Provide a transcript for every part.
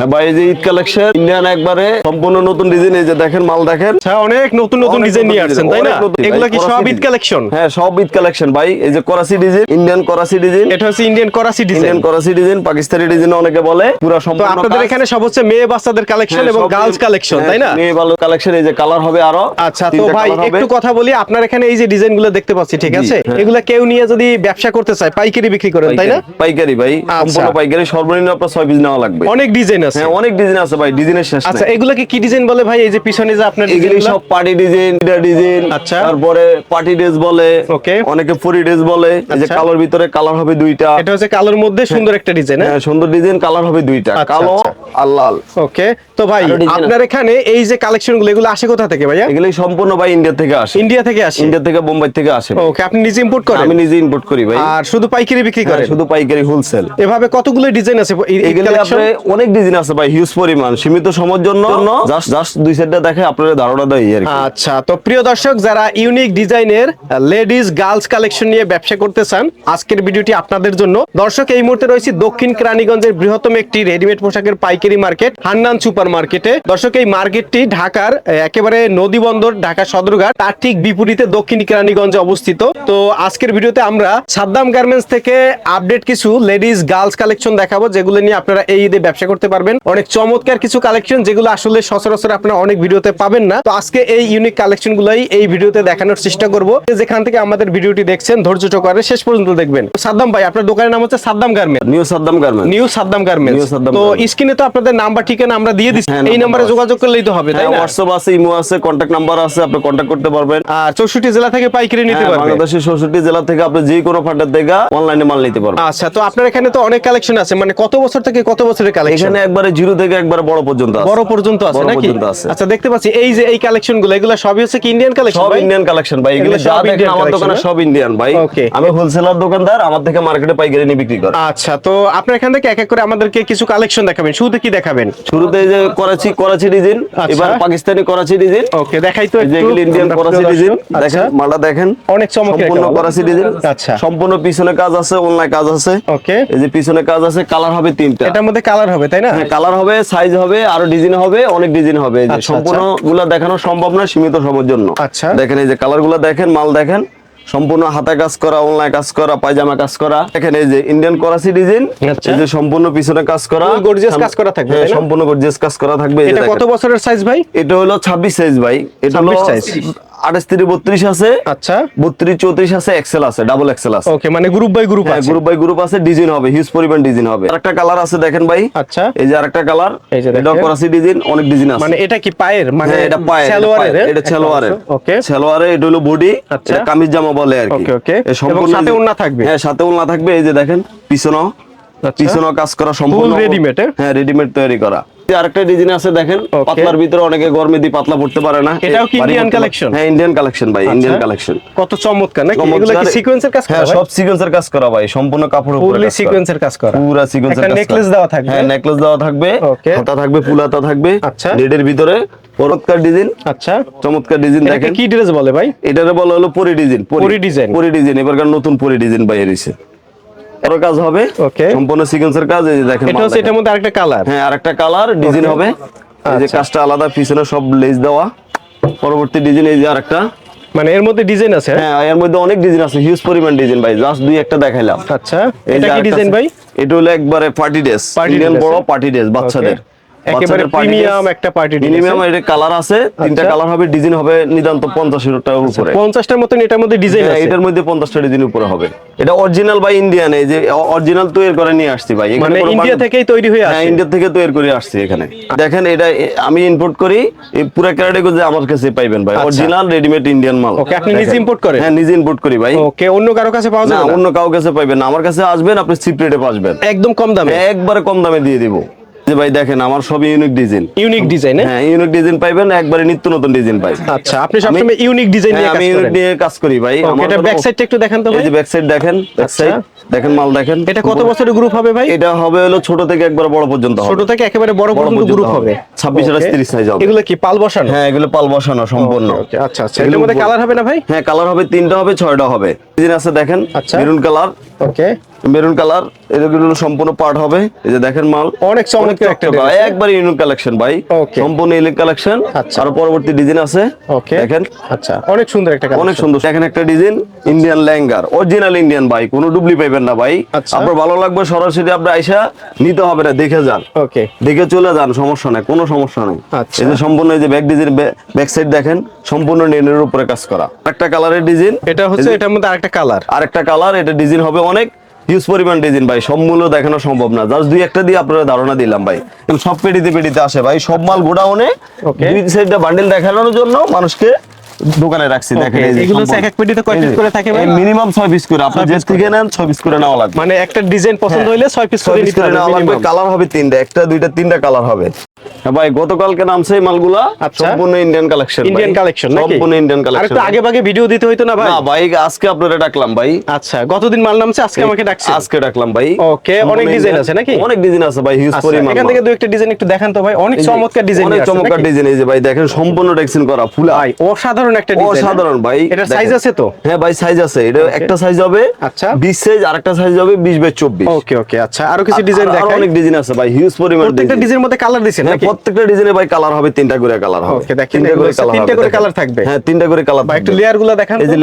হ্যাঁ এই যে ঈদ কালেকশন ইন্ডিয়ান একবারে সম্পূর্ণ নতুন ডিজাইন এই যে দেখেন মাল দেখেন। আচ্ছা অনেক নতুন নতুন ডিজাইন নিয়ে আসছেন তাই না? এগুলা কি সব ঈদ কালেকশন হ্যাঁ সব ঈদ কালেকশন ভাই। এই যে Karachi design Indian Karachi design এটা হচ্ছে Indian Karachi design Indian Karachi design Pakistani design অনেকে বলে। পুরো সম্পূর্ণ আপনাদের এখানে সব হচ্ছে মেয়ে বাচ্চাদের কালেকশন হ্যাঁ, এবং গার্লস কালেকশন তাই না? মেয়ে ভালো কালেকশন এই যে কালার হবে আরও। আচ্ছা তো ভাই একটু কথা বলি আপনার এখানে এই যে ডিজাইনগুলো দেখতে পাচ্ছি ঠিক আছে। এগুলা কেউ নিয়ে যদি ব্যবসা করতে চায় পাইকারি বিক্রি করেন তাই না? পাইকারি- ভাই। সম্পূর্ণ পাইকারি সর্বনিম্ন আপনার ছয় পিস নেওয়া লাগবে। অনেক ডিজাইন আছে। হ্যাঁ অনেক ডিজাইন আছে ভাই ডিজাইনের শেষ আচ্ছা এগুলা কি ডিজাইন বলে ভাই? এই যে পিছনে যে আপনার এগুলি সব পার্টি ডিজাইন ডিজাইন আচ্ছা। তারপরে পার্টি ড্রেস বলে ওকে অনেকে ফুরি ড্রেস বলে এই যে আচ্ছা। কালোর ভিতরে কালার হবে দুইটা। এটা হচ্ছে কালোর মধ্যে সুন্দর একটা ডিজাইন হ্যাঁ? সুন্দর ডিজাইন কালার হবে দুইটা আচ্ছা, কালো আচ্ছা। আর লাল। ওকে তো ভাই আপনার এখানে এই যে কালেকশনগুলো এগুলো আসে কোথা থেকে ভাইয়া? এগুলি সম্পূর্ণ ভাই ইন্ডিয়া থেকে আসে। ইন্ডিয়া থেকে আসে? ইন্ডিয়া থেকে বোম্বাই থেকে আসে। ওকে আপনি নিজে ইম্পোর্ট করেন? আমি নিজে ইম্পোর্ট করি ভাই। আর শুধু পাইকারি বিক্রি হ্যাঁ, করেন? শুধু পাইকারি হোলসেল এভাবে কতগুলো ডিজাইন আছে এই- এই আপনি অনেক ডিজাইন আছে ভাই হিউজ পরিমাণ সীমিত সময়ের জন্য। জাস্ট জাস্ট দুই সাইডটা দেখে আপনাদের ধারণা দেয় আর আচ্ছা তো প্রিয় দর্শক যারা ইউনিক ডিজাইনের লেডিস গার্লস কালেকশন নিয়ে ব্যবসা করতে চান আজকের ভিডিওটি আপনাদের জন্য। দর্শক এই মুহূর্তে রয়েছে দক্ষিণ কেরানীগঞ্জের বৃহত্তম একটি রেডিমেড পোশাকের পাইকারি মার্কেট হান্নান সুপার মার্কেটে। দর্শক এই মার্কেটটি ঢাকার একেবারে নদী বন্দর ঢাকা সদরঘাট তার ঠিক বিপরীতে দক্ষিণ কেরানীগঞ্জে অবস্থিত। তো আজকের ভিডিওতে আমরা সাদ্দাম গার্মেন্টস থেকে আপডেট কিছু লেডিস গার্লস কালেকশন দেখাবো যেগুলো নিয়ে আপনারা এই ঈদে ব্যবসা করতে পারবেন। অনেক চমৎকার কিছু কালেকশন যেগুলো আসলে সচরাচর আপনারা অনেক ভিডিওতে পাবেন না। তো আজকে এই ইউনিক কালেকশন গুলাই এই ভিডিওতে দেখানোর চেষ্টা করব। যেখান থেকে আমাদের ভিডিওটি দেখছেন ধৈর্য সহকারে শেষ পর্যন্ত দেখবেন। সাদ্দাম ভাই আপনার দোকানের নাম হচ্ছে Saddam garment new Saddam garment new Saddam Saddam তো স্ক্রিনে তো আপনাদের নাম্বার ঠিকানা আমরা দিয়ে দিচ্ছি এই নাম্বারে যোগাযোগ করলেই তো হবে তাই হ্যাঁ না? হোয়াটসঅ্যাপ আছে ইমো আছে কন্ট্যাক্ট নাম্বার আছে আপনি কন্ট্যাক্ট করতে পারবেন। আর চৌষট্টি জেলা থেকে পাইকারি নিতে হ্যাঁ, পারবেন বাংলাদেশের ষষ্ঠটি জেলা থেকে আপনি যে কোনো থেকে অনলাইনে মাল নিতে পারবেন। আচ্ছা তো আপনার এখানে তো অনেক কালেকশন আছে মানে কত বছর থেকে কত বছরের কালেকশন এখানে একবারে জিরো থেকে একবারে বড় পর্যন্ত আছে। বড় পর্যন্ত আছে নাকি? আচ্ছা দেখতে পাচ্ছি এই যে এই কালেকশনগুলো এগুলো সবই হচ্ছে কি ইন্ডিয়ান কালেকশন সব ইন্ডিয়ান কালেকশন ভাই এগুলো যা দেখেন আমার দোকানে হ্যাঁ? সব ইন্ডিয়ান ভাই। আমি হোলসেলার দোকানদার আমার থেকে মার্কেটে পাইকারি নিয়ে বিক্রি করে আচ্ছা তো আপনার এখান থেকে এক এক করে আমাদেরকে কিছু কালেকশন দেখাবেন শুরুতে কি দেখাবেন? শুরুতে যে করাচি করাচি ডিজাইন আচ্ছা। এবার পাকিস্তানি করাচি ডিজাইন ওকে দেখাই তো একটু। ইন্ডিয়ান করাচি ডিজাইন দেখেন আচ্ছা। মালটা দেখেন। অনেক চমৎকার সম্পূর্ণ করাচি ডিজাইন আচ্ছা। সম্পূর্ণ পিছনে কাজ আছে অনলাইন কাজ আছে। ওকে। এই যে পিছনে কাজ আছে কালার হবে তিনটা। এটার মধ্যে কালার হবে তাই না? হ্যাঁ কালার হবে সাইজ হবে আরও ডিজাইন হবে অনেক ডিজাইন হবে। এই যে আচ্ছা, সম্পূর্ণগুলা দেখানো সম্ভব না সীমিত সময়ের জন্য। আচ্ছা। দেখেন এই যে কালারগুলা দেখেন মাল দেখেন। সম্পূর্ণ হাতা কাজ করা অনলাইন কাজ করা পায়জামা কাজ করা। এখানে এই যে ইন্ডিয়ান করাচি ডিজাইন আচ্ছা। এই যে সম্পূর্ণ পিছনে কাজ করা। গর্জিয়াস কাজ করা থাকবে, হ্যাঁ? সম্পূর্ণ গর্জিয়াস কাজ করা থাকবে এটা কত বছরের সাইজ ভাই? এটা হলো 26 সাইজ ভাই। এটা হলো 26 size। 28 32 আছে। আচ্ছা। 32 34 আছে এক্সেল আছে ডাবল এক্সেল আছে। ওকে মানে গ্রুপ বাই গ্রুপ হ্যাঁ আছে। গ্রুপ বাই গ্রুপ আছে ডিজাইন হবে হিউজ পরিমাণ ডিজাইন হবে। আরেকটা কালার আছে দেখেন ভাই। আচ্ছা। এই যে আরেকটা কালার এই যে এটা করাসি ডিজাইন অনেক ডিজাইন আছে। মানে এটা কি পায়ের? মানে হ্যাঁ, এটা পায়ে সালোয়ারের এটা সালোয়ারের। ওকে সালোয়ারে এটা হলো বডি আচ্ছা। কামিজ জামা বলে আর কি. সম্পূর্ণ সাথে থাকবে? হ্যাঁ সাথে থাকবে এই যে দেখেন পিছনও। আচ্ছা। পিছনও কাজ করা সম্পূর্ণ এ? হ্যাঁ? রেডিমেড তৈরি করা। আরেকটা ডিজাইন আছে দেখেন পাতলার ভিতরে অনেকে গরমে দিয়ে পাতলা পড়তে পারে না। এটাও কি পারে- collection? হ্যাঁ ইন্ডিয়ান কালেকশন ভাই ইন্ডিয়ান আচ্ছা। কালেকশন কত চমৎকার নাকি? এগুলো কি সিকোয়েন্সের কাজ করা হ্যাঁ সব সিকোয়েন্সের কাজ করা ভাই সম্পূর্ণ কাপড়ের উপরে করা। সিকোয়েন্সের কাজ করা। পুরা সিকোয়েন্সের কাজ নেকলেস দেওয়া থাকবে। হ্যাঁ নেকলেস দেওয়া থাকবে. হাতা থাকবে ফুলাতা থাকবে। আচ্ছা। নেটের ভিতরে চমৎকার ডিজাইন আচ্ছা। চমৎকার ডিজাইন দেখেন। কি ড্রেস বলে ভাই? এটারে বলা হলো পরি ডিজাইন পরি। design। পরি ডিজাইন এবারকার নতুন পরি ডিজাইন বাইরে হইছে আরও কাজ হবে। ওকে সম্পূর্ণ সিকোয়েন্সের কাজ এই যে দেখেন এটা হচ্ছে এটার মধ্যে আরেকটা কালার হ্যাঁ আরেকটা কালার ডিজাইন হবে। এই যে আচ্ছা। কাজটা আলাদা পিছনে সব লেজ দেওয়া। পরবর্তী ডিজাইন এই যে আরেকটা। মানে এর মধ্যে ডিজাইন আছে? হ্যাঁ এর মধ্যে অনেক ডিজাইন আছে হিউজ পরিমাণ ডিজাইন ভাই। জাস্ট দুই একটা দেখাইলাম। আচ্ছা। এটা কি ডিজাইন ভাই? এটা হলো একবারে পার্টি ড্রেস ইন্ডিয়ান বড় হ্যাঁ? পার্টি ড্রেস বাচ্চাদের। একেবারে প্রিমিয়াম একটা পার্টি মিনিমাম এটা কালার আছে তিনটা আচ্ছা। কালার হবে ডিজাইন হবে নিদান্ত পঞ্চাশ টাকার উপরে। পঞ্চাশটার মতন এটার মধ্যে ডিজাইন হ্যাঁ, আছে? এটার মধ্যে পঞ্চাশটা ডিজাইন উপরে হবে। এটা অরিজিনাল বাই ইন্ডিয়ান এই যে অরিজিনাল তৈরি করে নিয়ে আসছি ভাই। মানে ইন্ডিয়া থেকেই তৈরি হয়ে হ্যাঁ ইন্ডিয়া থেকে তৈরি করে আসছি এখানে। দেখেন এটা আমি ইম্পোর্ট করি এই পুরো ক্যারেটে আমার কাছে পাইবেন ভাই। আচ্ছা। অরিজিনাল রেডিমেড ইন্ডিয়ান মাল। Okay, আপনি নিজে import করেন? হ্যাঁ নিজে ইম্পোর্ট করি ভাই। ওকে অন্য কারও কাছে পাওয়া যাবে না? অন্য কাউ কাছে পাইবেন না। আমার কাছে আসবেন আপনি চিপ রেটে পাসবেন। একদম কম দামে? একবারে কম দামে দিয়ে দিব। যে ভাই দেখেন আমার সব ইউনিক ডিজাইন ইউনিক ডিজাইন হ্যাঁ? ইউনিক ডিজাইন পাইবেন একবারে নিত্য নতুন ডিজাইন পাই। আচ্ছা আপনি সবসময় ইউনিক ডিজাইন নিয়ে হ্যাঁ, আমি ইউনিক নিয়ে কাজ করি ভাই। এটা ব্যাক সাইডটা একটু দেখান তো ভাই। এই যে ব্যাক সাইড দেখেন ব্যাক সাইড দেখেন মাল দেখেন। এটা কত বছরের গ্রুপ হবে ভাই? এটা হবে হলো ছোট থেকে একবার বড় পর্যন্ত হবে। ছোট থেকে একেবারে বড় পর্যন্ত গ্রুপ হবে। হবে। 26 আঠাশ, Okay. 30 size হবে। এগুলো কি পাল বসানো? হ্যাঁ এগুলো পাল বসানো সম্পূর্ণ। আচ্ছা আচ্ছা। এগুলো এটার মধ্যে কালার হবে না ভাই? হ্যাঁ কালার হবে তিনটা হবে ছয়টা হবে। ডিজাইন আছে দেখেন। Maroon colour okay maroon colour এগুলো সম্পূর্ণ পার্ট হবে। এই যে দেখেন মাল। অনেক চমৎকার একটা হ্যাঁ? একবার ইউনিক কালেকশন ভাই। সম্পূর্ণ ইউনিক কালেকশন। আর পরবর্তী ডিজাইন আছে। ওকে দেখেন। আচ্ছা অনেক সুন্দর একটা অনেক সুন্দর। দেখেন একটা ডিজাইন ইন্ডিয়ান ল্যাঙ্গার অরিজিনাল ইন্ডিয়ান ভাই কোনো ডুবলি পাইবেন না ভাই। আচ্ছা। আপনার ভালো লাগবে সরাসরি আপনি আইসা নিতে হবে না দেখে যান। ওকে দেখে চলে যান সমস্যা নাই কোনো সমস্যা নাই। আচ্ছা। এই যে সম্পূর্ণ এই যে ব্যাক ডিজাইন ব্যাক সাইড দেখেন সম্পূর্ণ নেনের উপরে কাজ করা। একটা কালারের ডিজাইন এটা হচ্ছে এটার মধ্যে আরেকটা কালার আরেকটা কালার এটা ডিজাইন হবে অনেক। হিউজ পরিমাণ ডিজাইন ভাই সব মূল্য দেখানো সম্ভব না। জাস্ট দুই একটা দিয়ে আপনারা ধারণা দিলাম ভাই। সব পেটিতে পেটিতে আসে ভাই সব মাল গোডাউনে. দুই সাইডটা বান্ডেল দেখানোর জন্য মানুষকে দোকানে রাখছি। দেখেন এগুলো এক এক পেটিতে কয় এই করে থাকে ভাই? মিনিমাম ছয় পিস করে। আপনি যে থেকে নেন পিস করে লাগবে। মানে একটা ডিজাইন পছন্দ হ্যাঁ। হইলে পিস করে নিতে হবে কালার হবে তিনটা। একটা দুইটা তিনটা কালার হবে। ভাই গতকালকে নামছে এই মালগুলা। সম্পূর্ণ ইন্ডিয়ান কালেকশন ইন্ডিয়ান কালেকশন সম্পূর্ণ ইন্ডিয়ান কালেকশন একটু আগে ভাগে ভিডিও দিতে হইতো না ভাই? না ভাই আজকে আপনারা ডাকলাম ভাই। আচ্ছা গতদিন মাল নামছে আজকে আমাকে ডাকছে। আজকে ডাকলাম ভাই। Okay, অনেক design আছে নাকি? অনেক ডিজাইন আছে ভাই হিউজ পরিমাণ এখান থেকে দু একটা ডিজাইন একটু দেখান তো ভাই। অনেক চমৎকার ডিজাইন অনেক চমৎকার ডিজাইন এই যে ভাই দেখেন সম্পূর্ণ ডেক্সিন করা ফুলা অসাধারণ একটা ডিজাইন অসাধারণ ভাই। সাইজ আছে তো? হ্যাঁ ভাই সাইজ আছে। এটা একটা সাইজ হবে আচ্ছা। 20 সাইজ আরেকটা সাইজ হবে 20 বাই 24 ওকে ওকে আচ্ছা। আরও কিছু ডিজাইন দেখাই? অনেক ডিজাইন আছে ভাই হিউজ পরিমাণ প্রত্যেকটা। ডিজাইনের মধ্যে কালার দিছেন হ্যাঁ প্রত্যেকটা ডিজাইনে ভাই কালার হবে তিনটা করে কালার হবে। তিনটা করে কালার তিনটা করে colour থাকবে। হ্যাঁ তিনটা করে কালার একটু দেখান এই যে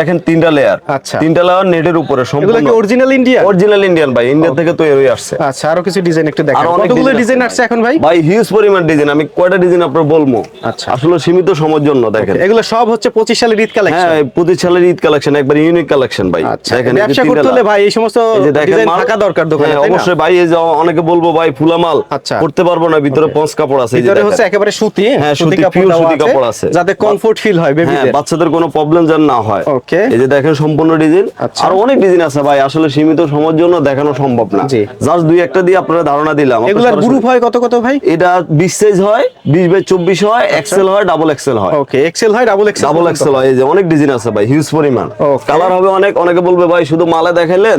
দেখেন তিনটা লেয়ার আচ্ছা। তিনটা লেয়ার নেটের উপরে এগুলো সম্পূর্ণ কি অরিজিনাল ইন্ডিয়া অরিজিনাল ইন্ডিয়ান ভাই ইন্ডিয়া থেকে তৈরি হয়ে আসছে। আচ্ছা আরও কিছু ডিজাইন একটু দেখান। কতগুলো ডিজাইন আসছে এখন ভাই? ভাই হিউজ পরিমাণ ডিজাইন আমি কয়টা ডিজাইন আপনার বলব? আচ্ছা। আসলে সীমিত সময়ের জন্য দেখেন। এগুলো সব হচ্ছে পঁচিশ সালের ঈদ কালেকশন হ্যাঁ প্রতি সালের ঈদ কালেকশন একবার ইউনিক কালেকশন ভাই। আচ্ছা দেখেন ব্যবসা করতে হলে ভাই এই সমস্ত ডিজাইন থাকা দরকার দোকানে হ্যাঁ? অবশ্যই ভাই এই যে অনেকে বলব ভাই ফুলা মাল আচ্ছা। করতে পারব না ভিতরে পঞ্চ কাপড় আছে ভিতরে হচ্ছে একেবারে সুতি হ্যাঁ, সুতি কাপড় সুতি কাপড় আছে। যাতে কমফোর্ট ফিল হয় হ্যাঁ বেবিদের বাচ্চাদের কোনো প্রবলেম যেন না হয়। Okay. এই যে দেখেন সম্পূর্ণ ডিজাইন আচ্ছা। আর অনেক ডিজাইন আছে ভাই আসলে সীমিত সময়ের জন্য দেখানো সম্ভব না। জাস্ট দুই একটা দিয়ে আপনারা ধারণা দিলাম। গ্রুপ হয় কত কত ভাই? এটা বিশ সাইজ হয় বিশ বাই চব্বিশ হয় আচ্ছা। এক্সেল হয় ডাবল এক্সেল হয়। ওকে এক্সেল হয় ডাবল এক্সেল ডাবল এক্সেল হয়। এই যে অনেক ডিজাইন আছে ভাই হিউজ পরিমাণ। কালার হবে অনেক অনেকে বলবে ভাই শুধু মালে দেখাইলেন?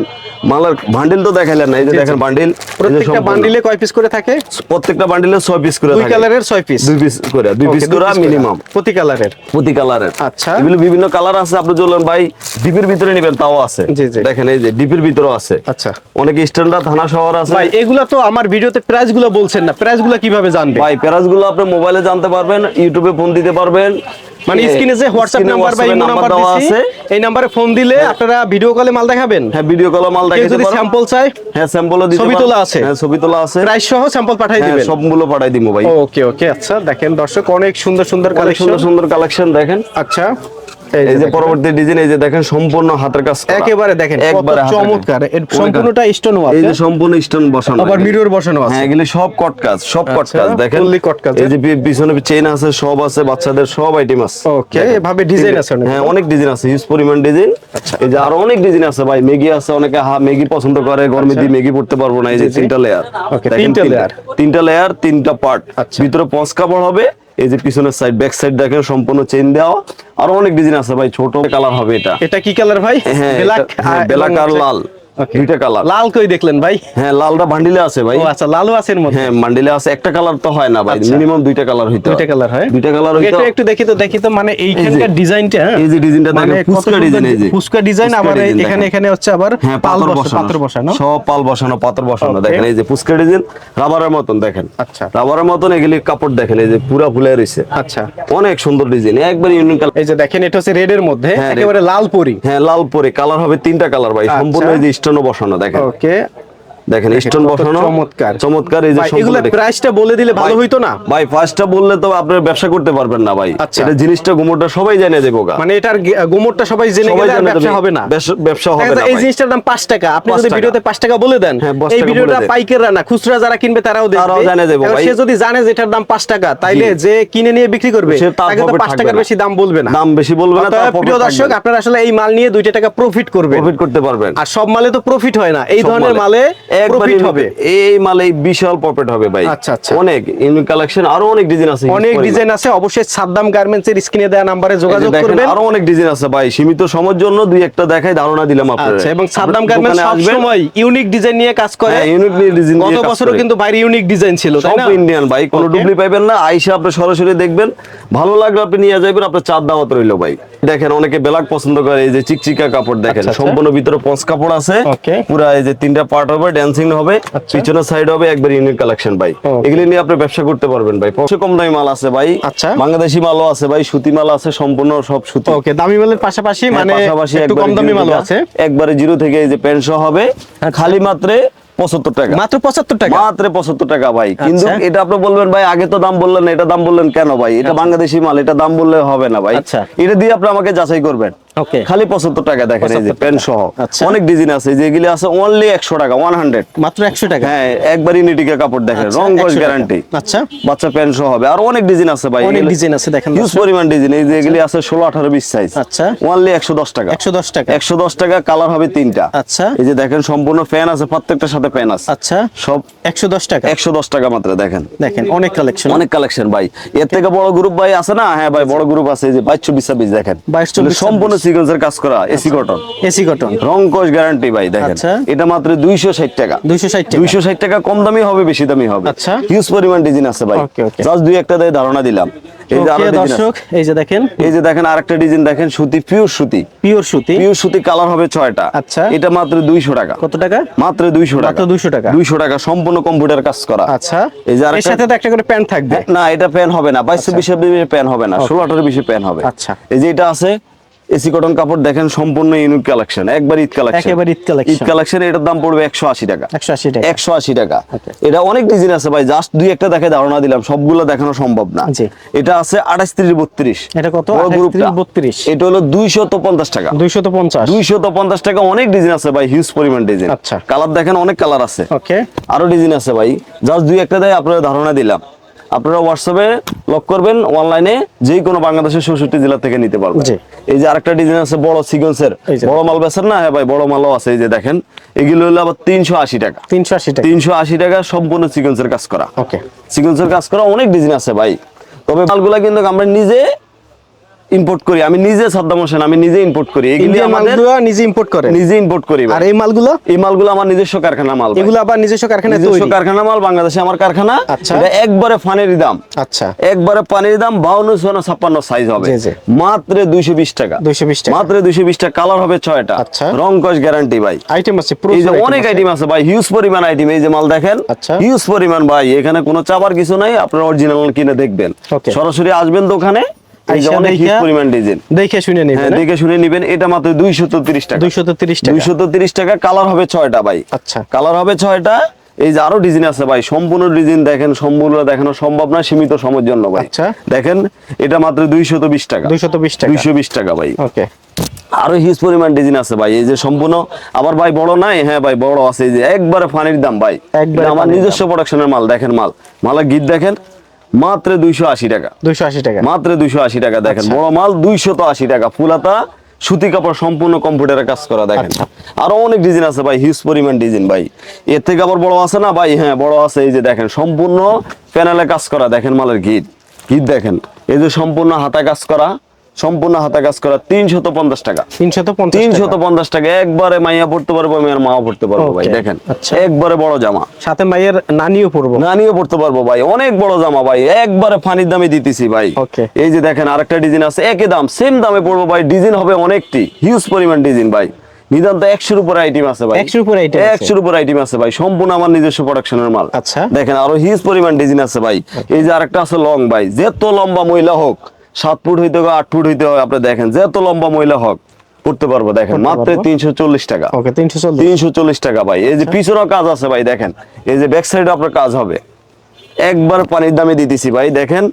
মালের বান্ডিল তো দেখাইলেন না এই যে। দেখেন বান্ডিল প্রত্যেকটা বান্ডিলে কয় পিস করে থাকে? প্রত্যেকটা বান্ডিলে ছয় পিস করে থাকে। দুই কালারের ছয় পিস দুই পিস করে দুই পিস করে মিনিমাম প্রতি কালারের প্রতি কালারের আচ্ছা। এগুলো বিভিন্ন কালার আছে আপনি চলুন ভাই ডিপের ভিতরে নেবেন তাও আছে। দেখেন এই যে ডিপের ভিতরে আছে। আচ্ছা। অনেক স্ট্যান্ডার্ড থানা শহর আছে। ভাই এগুলা তো আমার ভিডিওতে প্রাইসগুলো বলছেন না। প্রাইসগুলো কীভাবে জানবে? ভাই প্যারাসগুলো আপনি মোবাইলে জানতে পারবেন ইউটিউবে ফোন দিতে পারবেন। মানে স্ক্রিনে যে হোয়াটসঅ্যাপ নাম্বার বা ইমো নাম্বার দিছি আছে। এই নাম্বারে ফোন দিলে আপনারা ভিডিও কলে মাল দেখাবেন। হ্যাঁ ভিডিও কলে মাল দেখাতে যদি স্যাম্পল চাই হ্যাঁ স্যাম্পলও দিতে ছবি তোলা আছে? হ্যাঁ ছবি তোলা আছে। প্রাইস সহ স্যাম্পল পাঠিয়ে হ্যাঁ দিবেন। সবগুলো পাঠাই দিব ভাই। ওকে ওকে আচ্ছা দেখেন দর্শক অনেক সুন্দর সুন্দর কালেকশন সুন্দর সুন্দর কালেকশন দেখেন। আচ্ছা। এই যে পরবর্তী ডিজাইন এই যে দেখেন সম্পূর্ণ হাতের কাজ একেবারে দেখেন একবারে চমৎকার। সম্পূর্ণটা স্টোন এই যে সম্পূর্ণ স্টোন বসানো। আবার মিরর বসানো আছে। হ্যাঁ এগুলি সব কট কাজ সব কট আচ্ছা, কাজ দেখেন। fully cut কাজ, এই যে পিছনে চেইন আছে সব আছে বাচ্চাদের সব আইটেম আছে। ওকে এভাবে ডিজাইন আছে অনেক। হ্যাঁ অনেক ডিজাইন আছে হিউজ পরিমাণ ডিজাইন এই যে আরও অনেক ডিজাইন আছে ভাই ম্যাগি আছে অনেকে হা ম্যাগি পছন্দ করে গরমে দিয়ে ম্যাগি পড়তে পারব না এই যে তিনটা লেয়ার তিনটা layer। তিনটা লেয়ার তিনটা পার্ট আচ্ছা। ভিতরে পঞ্চ কাপড় হবে এই যে পিছনের সাইড ব্যাক সাইড দেখেন সম্পূর্ণ চেন দেওয়া। আরও অনেক ডিজাইন আছে ভাই ছোট কালার হবে এটা। এটা কি কালার ভাই? হ্যাঁ ব্ল্যাক ব্ল্যাক আর লাল. দুইটা কালার লাল কই দেখলেন ভাই? হ্যাঁ লালটা বান্ডিলে আছে ভাই। ও আচ্ছা লালও আছে এর মধ্যে? হ্যাঁ বান্ডিলে আছে। একটা কালার তো হয় না ভাই আচ্ছা। মিনিমাম দুইটা কালার হইতে দুইটা কালার হয়? দুইটা কালার হইতে এটা একটু দেখি তো দেখি তো মানে এইখানকার ডিজাইনটা এই যে ডিজাইনটা মানে দেখেন কত ডিজাইন এই যে। ফুচকা ডিজাইন আবার এখানে এখানে হচ্ছে আবার হ্যাঁ পাল বসানো। পাথর বসানো। সব পাল বসানো পাথর বসানো। দেখেন এই যে ফুচকা ডিজাইন রাবারের মতন দেখেন। আচ্ছা। রাবারের মতন এগুলি কাপড় দেখেন এই যে পুরা ফুলে রইছে। আচ্ছা। অনেক সুন্দর ডিজাইন একবার ইউনিক এই যে দেখেন এটা হচ্ছে রেড এর মধ্যে হ্যাঁ, একেবারে লাল পরি। হ্যাঁ লাল পরি কালার হবে তিনটা কালার ভাই আচ্ছা। সম্পূর্ণ এই যে স্টোন বসানো দেখেন। ওকে দেখেন স্টোন বসানো। চমৎকার। চমৎকার এই যে এগুলা। প্রাইসটা বলে দিলে ভালো হইতো না? ভাই ফার্স্টটা বললে তো আপনার ব্যবসা করতে পারবেন না ভাই। আচ্ছা। এটা জিনিসটা সবাই জানে দেবো গা। মানে এটার গোমরটা সবাই জেনে গেলে ব্যবসা হবে না। ব্যবসা- হবে না এই জিনিসটার দাম পাঁচ টাকা। আপনি যদি ভিডিওতে পাঁচ টাকা বলে দেন হ্যাঁ, এই ভিডিওটা পাইকাররা না খুচরা যারা কিনবে তারাও দেখবে। তারাও জানে দেবো ভাই। সে যদি জানে যে এটার দাম পাঁচ টাকা তাইলে যে কিনে নিয়ে বিক্রি করবে তাকে তো profit পাঁচ থাকবে টাকার বেশি দাম বলবে না। দাম বেশি বলবে না, তার প্রিয় দর্শক আপনারা আসলে এই মাল নিয়ে দুইটা টাকা প্রফিট করবে প্রফিট করতে পারবেন। আর সব মালে তো প্রফিট হয় না। এই ধরনের মালে। মালে প্রফিট হবে। এই মালে বিশাল প্রফিট হবে ভাই। আচ্ছা, আচ্ছা। অনেক ইউনিক কালেকশন আরও অনেক ডিজাইন আছে অনেক ডিজাইন আছে। অবশ্যই সাদ্দাম গার্মেন্টস এর স্ক্রিনে দেওয়া নাম্বারে যোগাযোগ করবেন। আরও অনেক ডিজাইন আছে ভাই। সীমিত সময়ের জন্য দুই একটা দেখাই ধারণা দিলাম আপনাদের। আচ্ছা এবং সাদ্দাম গার্মেন্টস সব সময় ইউনিক ডিজাইন নিয়ে কাজ করে। হ্যাঁ, ডিজাইন গত বছরও কিন্তু বাইরে ইউনিক ডিজাইন ছিল তাই সব ইন্ডিয়ান ভাই কোনো না। আইসা আপনি সরাসরি দেখবেন। ভালো লাগলে আপনি নিয়ে যাবেন আপনার চার দাওয়াত রইল ভাই। দেখেন অনেকে ব্ল্যাক পছন্দ করে এই যে চিকচিকা কাপড় দেখেন আচ্ছা, আচ্ছা। সম্পূর্ণ ভিতরে পঞ্চ কাপড় আছে। পুরা এই যে তিনটা পার্ট হবে ড্যান্সিং হবে আচ্ছা। পিছনের সাইড হবে একবার ইউনিক কালেকশন ভাই। এগুলি নিয়ে আপনি ব্যবসা করতে পারবেন ভাই। সবচেয়ে কম দামি মাল আছে ভাই। আচ্ছা। বাংলাদেশি মালও আছে ভাই সুতি মাল আছে সম্পূর্ণ সব সুতি। ওকে দামি মালের পাশাপাশি হ্যাঁ, মানে পাশাপাশি একটু কম দামি মাল আছে। একবারে জিরো থেকে এই যে পেনশন হবে। খালি মাত্র পঁচাত্তর টাকা। মাত্র পঁচাত্তর টাকা? মাত্র পঁচাত্তর টাকা ভাই। কিন্তু আচ্ছা। এটা আপনি বলবেন ভাই আগে তো দাম বললেন এটা দাম বললেন কেন ভাই? এটা বাংলাদেশি মাল এটা দাম বললে হবে না ভাই। আচ্ছা। এটা দিয়ে আপনি আমাকে যাচাই করবেন। ওকে খালি পঁচাত্তর টাকা দেখেন এই যে 75 পেন সহ। আচ্ছা। অনেক ডিজাইন আছে যেগুলি আছে অনলি একশো টাকা ওয়ান হান্ড্রেড মাত্র একশো টাকা? হ্যাঁ কাপড় দেখেন আচ্ছা, রং 100 গ্যারান্টি আচ্ছা। বাচ্চা প্যান্ট সহ হবে। আর অনেক ডিজাইন আছে ভাই অনেক ডিজাইন আছে দেখেন হিউজ পরিমাণ ডিজাইন এই যে আছে ষোলো আঠারো বিশ সাইজ আচ্ছা। অনলি একশো দশ টাকা। একশো দশ টাকা। একশো দশ টাকা কালার হবে তিনটা। আচ্ছা। এই যে দেখেন সম্পূর্ণ ফ্যান আছে প্রত্যেকটার সাথে আছে। আচ্ছা। সব একশো দশ টাকা। একশো দশ টাকা মাত্র দেখেন। দেখেন অনেক কালেকশন অনেক কালেকশন ভাই। এর থেকে বড় গ্রুপ ভাই আছে না? হ্যাঁ ভাই বড় গ্রুপ আছে এই যে বাইশ চব্বিশ ছাব্বিশ দেখেন। 22, 24, সম্পূর্ণ সিকোয়েন্সের কাজ করা এসি কটন। AC cotton. রং কোষ গ্যারান্টি ভাই দেখেন। আচ্ছা। এটা মাত্র দুইশো ষাট টাকা। দুইশো ষাট টাকা। দুইশো ষাট টাকা কম দামি হবে বেশি দামি হবে। আচ্ছা। হিউজ পরিমাণ ডিজাইন আছে ভাই. জাস্ট দুই একটা দিয়ে ধারণা দিলাম। এই যে দর্শক এই যে দেখেন। এই যে দেখেন আরেকটা ডিজাইন দেখেন সুতি পিওর সুতি। পিওর সুতি। পিওর সুতি কালার হবে ছয়টা। আচ্ছা। এটা মাত্র দুইশো টাকা। কত টাকা? মাত্র দুইশো টাকা। মাত্র 200 টাকা। দুইশো টাকা সম্পূর্ণ কম্পিউটার কাজ করা। আচ্ছা। এই যে এর সাথে তো একটা করে প্যান্ট থাকবে। না এটা প্যান হবে না। বাইশ চব্বিশ প্যান হবে না ষোলো আঠারো বিশে প্যান হবে। আচ্ছা। এই যে এটা আছে এসি কটন কাপড় দেখেন সম্পূর্ণ ইউনিক কালেকশন একবার ঈদ কালেকশন একবার ঈদ collection। ঈদ কালেকশন এটার দাম পড়বে একশো আশি টাকা। একশো আশি টাকা। একশো আশি টাকা। এটা অনেক ডিজাইন আছে ভাই জাস্ট দুই একটা দেখে ধারণা দিলাম সবগুলো দেখানো সম্ভব না। জি। এটা আছে আঠাশ ত্রিশ বত্রিশ। এটা কত? বড় 28, 32 এটা হলো দুইশত পঞ্চাশ টাকা। দুইশত পঞ্চাশ। দুইশত পঞ্চাশ টাকা অনেক ডিজাইন আছে ভাই হিউজ পরিমাণ ডিজাইন আচ্ছা। কালার দেখেন অনেক কালার আছে। ওকে। আরও ডিজাইন আছে ভাই। জাস্ট দুই একটা দেয় আপনারা ধারণা দিলাম। আপনারা হোয়াটসঅ্যাপে লক করবেন অনলাইনে যে কোনো বাংলাদেশের চৌষট্টি জেলা থেকে নিতে পারবেন। এই যে আরেকটা ডিজাইন আছে বড় সিগন্সের বড় মাল বেসার না? হ্যাঁ ভাই বড় মালও আছে এই যে দেখেন। এগুলো হলো আবার তিনশো আশি টাকা। তিনশো আশি টাকা। তিনশো আশি টাকা সম্পূর্ণ সিগন্সের কাজ করা। ওকে সিগন্সের কাজ করা অনেক ডিজাইন আছে ভাই। তবে মালগুলা কিন্তু আমরা নিজে ইম্পোর্ট করি। আমি নিজে সাদ্দাম হোসেন আমি নিজে ইম্পোর্ট করি। এগুলি আমাদের নিজে ইম্পোর্ট করে। নিজে ইম্পোর্ট করি আর এই মালগুলো? এই মালগুলো আমার নিজস্ব কারখানা মাল এগুলো আবার নিজস্ব কারখানায় নিজস্ব কারখানা মাল বাংলাদেশে আমার কারখানা। আচ্ছা। এটা একবারে ফানের দাম। আচ্ছা। একবারে পানির দাম বাউন্ন ছয় ছাপ্পান্ন সাইজ হবে। মাত্র দুইশো বিশ টাকা। 220 টাকা। মাত্র দুইশো বিশ টাকা। কালার হবে ছয়টা। আচ্ছা। রং কস গ্যারান্টি ভাই। আইটেম আছে এই যে অনেক আইটেম আছে ভাই। হিউজ পরিমাণ আইটেম এই যে মাল দেখেন। আচ্ছা। হিউজ পরিমাণ ভাই। এখানে কোনো চাবার কিছু নাই। আপনারা অরিজিনাল কিনে দেখবেন। সরাসরি আসবেন দোকানে। দেখে শুনে হ্যাঁ নেবেন দেখে শুনে নিবেন এটা মাত্র দুইশো টাকা। দুইশত তিরিশ টাকা। দুইশো টাকা কালার হবে ছয়টা ভাই। আচ্ছা। কালার হবে ছয়টা এই যে আরও ডিজাইন আছে ভাই সম্পূর্ণ ডিজাইন দেখেন সম্পূর্ণ দেখানো সম্ভব না সীমিত সময়ের জন্য ভাই। আচ্ছা। দেখেন এটা মাত্র দুইশত বিশ টাকা। দুইশত বিশ টাকা। দুইশো বিশ টাকা ভাই। ওকে। আরও হিউজ পরিমাণ ডিজাইন আছে ভাই এই যে সম্পূর্ণ আবার ভাই বড় নাই হ্যাঁ ভাই বড় আছে এই যে একবারে ফানির দাম ভাই। একবারে আমার নিজস্ব প্রোডাকশনের মাল দেখেন মাল। মালের গীত দেখেন মাত্র দুইশো আশি টাকা। দুইশো আশি টাকা। মাত্র দুইশো আশি টাকা দেখেন। আচ্ছা। বড় মাল দুইশো তো আশি টাকা। ফুলাতা সুতি কাপড় সম্পূর্ণ কম্পিউটারে কাজ করা দেখেন। আচ্ছা। আরও অনেক ডিজাইন আছে ভাই হিউজ পরিমাণ ডিজাইন ভাই। এর থেকে আবার বড় আছে না ভাই? হ্যাঁ বড় আছে। এই যে দেখেন সম্পূর্ণ প্যানেলে কাজ করা দেখেন মালের গিট। গিট দেখেন। এই যে সম্পূর্ণ হাতা কাজ করা। সম্পূর্ণ হাতা কাজ করা তিনশত পঞ্চাশ টাকা। তিনশত পঞ্চাশ তিনশত টাকা। পঞ্চাশ টাকা। একবারে মাইয়া পড়তে পারব আমি আর মাও পড়তে পারব ভাই দেখেন। আচ্ছা। একবারে বড় জামা। সাথে মাইয়ের নানিও পড়ব নানিও পড়তে পারব ভাই অনেক বড় জামা ভাই একবারে ফানির দামে দিতেছি ভাই। এই যে দেখেন আরেকটা ডিজাইন আছে একই দাম সেম দামে পড়ব ভাই ডিজাইন হবে অনেকটি হিউজ পরিমাণ ডিজাইন ভাই। নিদান্ত একশোর উপর আইটেম আছে ভাই। 100 উপর আছে। একশোর উপর আইটেম আছে ভাই সম্পূর্ণ আমার নিজস্ব প্রোডাকশনের মাল। আচ্ছা। দেখেন আরও হিউজ পরিমাণ ডিজাইন আছে ভাই। এই যে আরেকটা আছে লং ভাই যেত লম্বা মহিলা হোক সাত ফুট হইতে হোক আট ফুট হইতে হয় আপনি দেখেন যেত লম্বা মহিলা হোক করতে পারব দেখেন মাত্র তিনশো চল্লিশ টাকা। তিনশো চল্লিশ। তিনশো চল্লিশ টাকা ভাই। এই যে পিছনেও কাজ আছে ভাই দেখেন। এই যে ব্যাক সাইডে আপনার কাজ হবে। একবার পানির দামে দিতেছি ভাই দেখেন।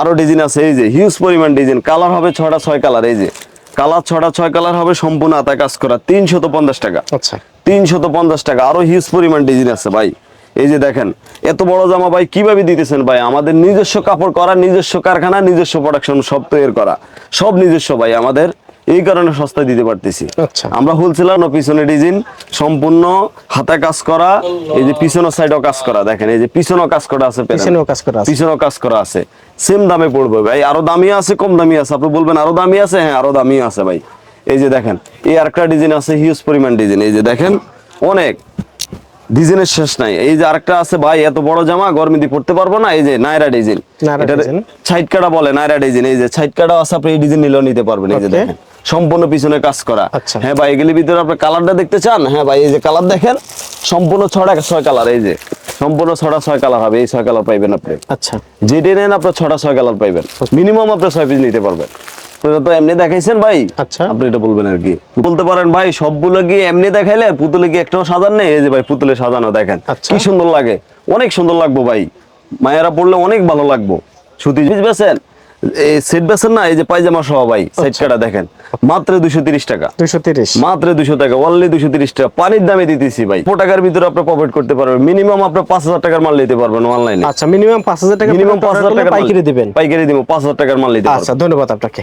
আরও ডিজাইন আছে এই যে হিউজ পরিমাণ ডিজাইন কালার হবে ছটা ছয় কালার এই যে। কালার ছটা ছয় কালার হবে সম্পূর্ণ আতা কাজ করা তিনশত পঞ্চাশ টাকা। আচ্ছা। তিনশত পঞ্চাশ টাকা আরও হিউজ পরিমাণ ডিজাইন আছে ভাই। এই যে দেখেন এত বড় জামা ভাই কীভাবে দিতেছেন ভাই? আমাদের নিজস্ব কাপড় করা নিজস্ব কারখানা নিজস্ব প্রোডাকশন সব তৈরি করা। সব নিজস্ব ভাই আমাদের এই কারণে সস্তায় দিতে পারতেছি। আচ্ছা। আমরা হোলসেলার পিছনে ডিজাইন সম্পূর্ণ হাতে কাজ করা এই যে পিছনের সাইডও কাজ করা দেখেন এই যে পিছনেও কাজ করা আছে। পিছনেও কাজ করা আছে। পিছনেও কাজ করা আছে। সেম দামে পড়বে ভাই আরও দামি আছে কম দামি আছে আপনি বলবেন আরও দামি আছে? হ্যাঁ আরও দামি আছে ভাই। এই যে দেখেন এই আরেকটা ডিজাইন আছে হিউজ পরিমাণ ডিজাইন এই যে দেখেন অনেক। ডিজাইনের শেষ নাই। এই যে আরেকটা আছে ভাই এত বড় জামা গরমে দিয়ে পড়তে পারব না এই যে নাইরা ডিজাইন। design। সাইড কাটা বলে নাইরা ডিজাইন। এই যে সাইড কাটা আছে আপনি এই ডিজাইন নিলেও নিতে পারবেন এই যে দেখেন। সম্পূর্ণ পিছনে কাজ করা। আচ্ছা। হ্যাঁ ভাই এগুলির ভিতরে আপনি কালারটা দেখতে চান? হ্যাঁ ভাই এই যে কালার দেখেন সম্পূর্ণ ছটা ছয় কালার এই যে। সম্পূর্ণ ছটা ছয় কালার হবে এই ছয় কালার পাইবেন আপনি। আচ্ছা। যেটা নেন আপনার ছটা ছয় কালার পাইবেন। মিনিমাম আপনি ছয় পিস নিতে পারবেন। আপনারা তো এমনি দেখাইছেন ভাই? আচ্ছা। আপনি এটা বলবেন আর কি। বলতে পারেন ভাই সবগুলো এমনি দেখাইলে আর পুতুলে একটাও সাজান নেই। এই যে ভাই পুতুলে সাজানো দেখেন। আচ্ছা। কি সুন্দর লাগে। অনেক সুন্দর লাগবো ভাই। মায়েরা পড়লে অনেক ভালো লাগবো। সুতি বেছেন? এই সেট বেছেন না? এই যে পায়জামা সহ ভাই সেট আচ্ছা। কাটা দেখেন। মাত্র দুশো তিরিশ টাকা। দুইশো তিরিশ। মাত্র দুশো টাকা। অনলি দুশো তিরিশ টাকা। পানির দামে দিতেছি ভাই। ছ টাকার ভিতরে আপনি প্রফিট করতে পারবেন। মিনিমাম আপনি পাঁচ হাজার টাকার মাল নিতে পারবেন অনলাইনে আচ্ছা মিনিমাম পাঁচ হাজার টাকা মিনিমাম পাঁচ হাজার টাকার পাইকারি দিবেন। পাইকারি দিব পাঁচ হাজার টাকার মাল নিতে আচ্ছা ধন্যবাদ আপনাকে।